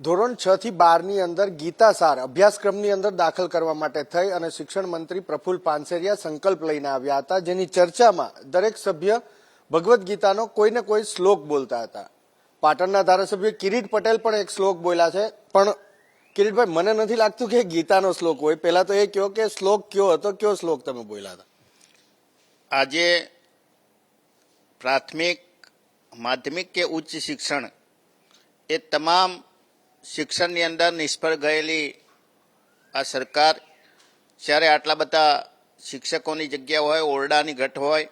ધોરણ છ થી બારની અંદર ગીતા સાર અભ્યાસક્રમની અંદર દાખલ કરવા માટે થઈ અને શિક્ષણ મંત્રી પ્રફુલ્લ પાનસેરિયા સંકલ્પ લઈને આવ્યા હતા, જેની ચર્ચામાં દરેક સભ્ય ભગવદ્ ગીતાનો કોઈને કોઈ શ્લોક બોલતા હતા. પાટણના ધારાસભ્ય કિરીટ પટેલ પણ એક શ્લોક બોલ્યા છે, પણ કિરીટભાઈ, મને નથી લાગતું કે ગીતાનો શ્લોક હોય. પહેલા તો એ કહો કે શ્લોક કયો હતો, કયો શ્લોક તમે બોલ્યા હતા? આજે પ્રાથમિક, માધ્યમિક કે ઉચ્ચ શિક્ષણ એ તમામ શિક્ષણની અંદર નિષ્ફળ ગયેલી આ સરકાર, જ્યારે આટલા બધા શિક્ષકોની જગ્યા હોય, ઓરડાની ઘટ હોય,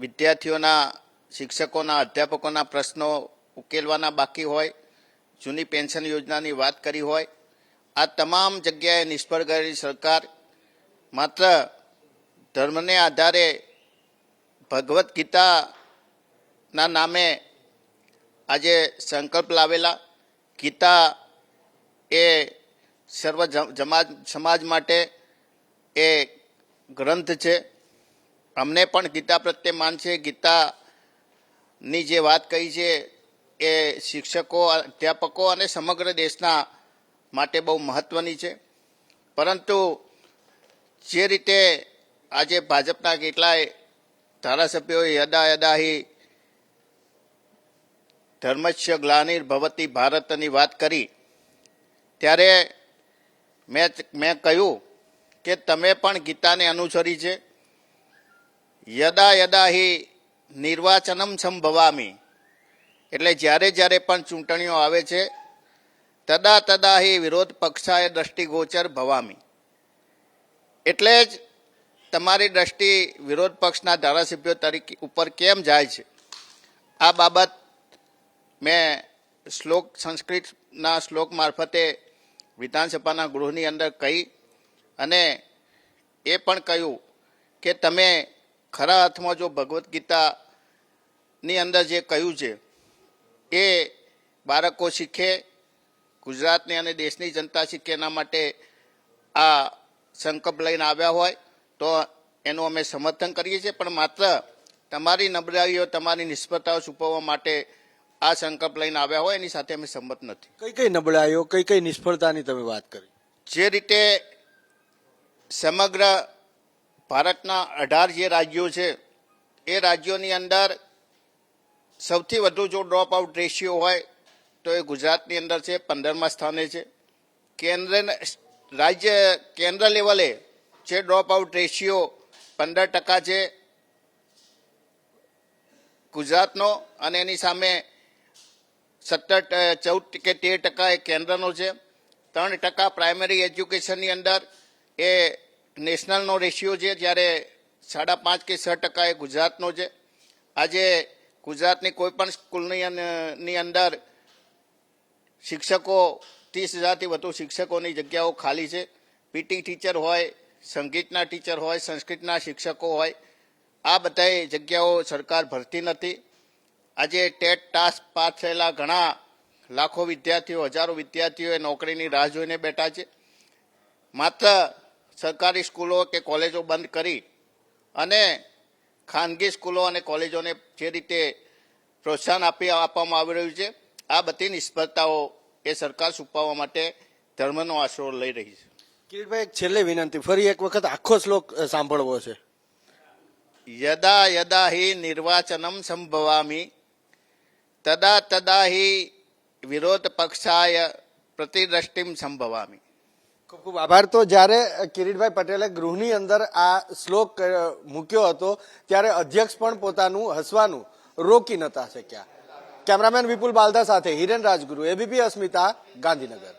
વિદ્યાર્થીઓના, શિક્ષકોના, અધ્યાપકોના પ્રશ્નો ઉકેલવાના બાકી હોય, જૂની પેન્શન યોજનાની વાત કરી હોય, આ તમામ જગ્યાએ નિષ્ફળ ગયેલી સરકાર, માત્ર ધર્મને આધારે ભગવદ્ ગીતાના નામે આજે સંકલ્પ લાવેલા ગીતા એ સર્વ જમાજ, સમાજ માટે એ ગ્રંથ છે. અમને પણ ગીતા પ્રત્યે માન છે. ગીતાની જે વાત કહી છે એ શિક્ષકો, અધ્યાપકો અને સમગ્ર દેશના માટે બહુ મહત્ત્વની છે. પરંતુ જે રીતે આજે ભાજપના કેટલાય ધારાસભ્યોએ યદા યદાહી ધર્મસ્ય ગ્લાનિર ભવતી ભારતની વાત કરી. ત્યારે મેં મેં કહ્યું કે તમે પણ ગીતાને અનુસરી છે. યદા યદા હિ નિર્વાચનમ સંભવામી એટલે જ્યારે જ્યારે પણ ચૂંટણીઓ આવે છે, તદા તદા હિ વિરોધ પક્ષાએ દ્રષ્ટિગોચર ભવામી. એટલે જ તમારી દ્રષ્ટિ વિરોધ પક્ષના ધારાસભ્યો તરીકે ઉપર કેમ જાય છે? આ બાબત મેં શ્લોક, સંસ્કૃતના શ્લોક મારફતે વિધાનસભાના ગૃહની અંદર કહી અને એ પણ કહ્યું કે તમે ખરા અર્થમાં જો ભગવદ્ ગીતાની અંદર જે કહ્યું છે, એ બાળકો શીખે, ગુજરાતની અને દેશની જનતા શીખે એના માટે આ સંકલ્પ લઈને આવ્યા હોય, તો એનું અમે સમર્થન કરીએ છીએ. પણ માત્ર તમારી નબળાઈઓ, તમારી નિષ્ફળતાઓ છુપાવવા માટે આ સંકલ્પ લઈને આવ્યા હોય એની સાથે અમે સંમત નથી. કઈ કઈ નબળાઈઓ કઈ કઈ નિષ્ફળતાની તમે વાત કરી? જે રીતે સમગ્ર ભારતના અઢાર જે રાજ્યો છે એ રાજ્યોની અંદર સૌથી વધુ જો ડ્રોપ આઉટ રેશિયો હોય તો એ ગુજરાતની અંદર છે પંદરમા સ્થાને છે. કેન્દ્ર રાજ્ય કેન્દ્ર લેવલે જે ડ્રોપ આઉટ રેશિયો પંદર ટકા છે ગુજરાતનો અને એની સામે સત્તર ચૌદ કે તેર ટકા એ કેન્દ્રનો છે. ત્રણ ટકા પ્રાઇમરી એજ્યુકેશનની અંદર એ નેશનલનો રેશિયો છે, જ્યારે સાડા પાંચ કે છ ટકા એ ગુજરાતનો છે. આજે ગુજરાતની કોઈપણ સ્કૂલની અંદર શિક્ષકો, ત્રીસ હજારથી વધુ શિક્ષકોની જગ્યાઓ ખાલી છે. પીટી ટીચર હોય, સંગીતના ટીચર હોય, સંસ્કૃતના શિક્ષકો હોય, આ બધાય જગ્યાઓ સરકાર ભરતી નથી. આજે ટેટ ટાસ્ક પાસ થયેલા ઘણા લાખો વિદ્યાર્થીઓ હજારો વિદ્યાર્થીઓએ નોકરીની રાહ જોઈને બેઠા છે. માત્ર સરકારી સ્કૂલો કે કોલેજો બંધ કરી અને ખાનગી સ્કૂલો અને કોલેજોને જે રીતે પ્રોત્સાહન આપી આપવામાં આવી રહ્યું છે આ બધી નિષ્ફળતાઓ એ સરકાર છુપાવવા માટે ધર્મનો આશરો લઈ રહી છે. કિરીટભાઈ એક છેલ્લે વિનંતી ફરી એક વખત આખો શ્લોક સાંભળવો છે. યદા યદા હિ નિર્વાચનમ સંભવામી તદા તદા વિરોધ પક્ષાય પ્રતિદ્રષ્ટિમ સંભવામી ખૂબ ખૂબ આભાર. તો જ્યારે કિરીટભાઈ પટેલે ગૃહની અંદર આ શ્લોક મૂક્યો હતો, ત્યારે અધ્યક્ષ પણ પોતાનું હસવાનું રોકી નતા શક્યા. કેમેરામેન વિપુલ બાલદા સાથે હિરેન રાજગુરુ, એબીપી અસ્મિતા, ગાંધીનગર.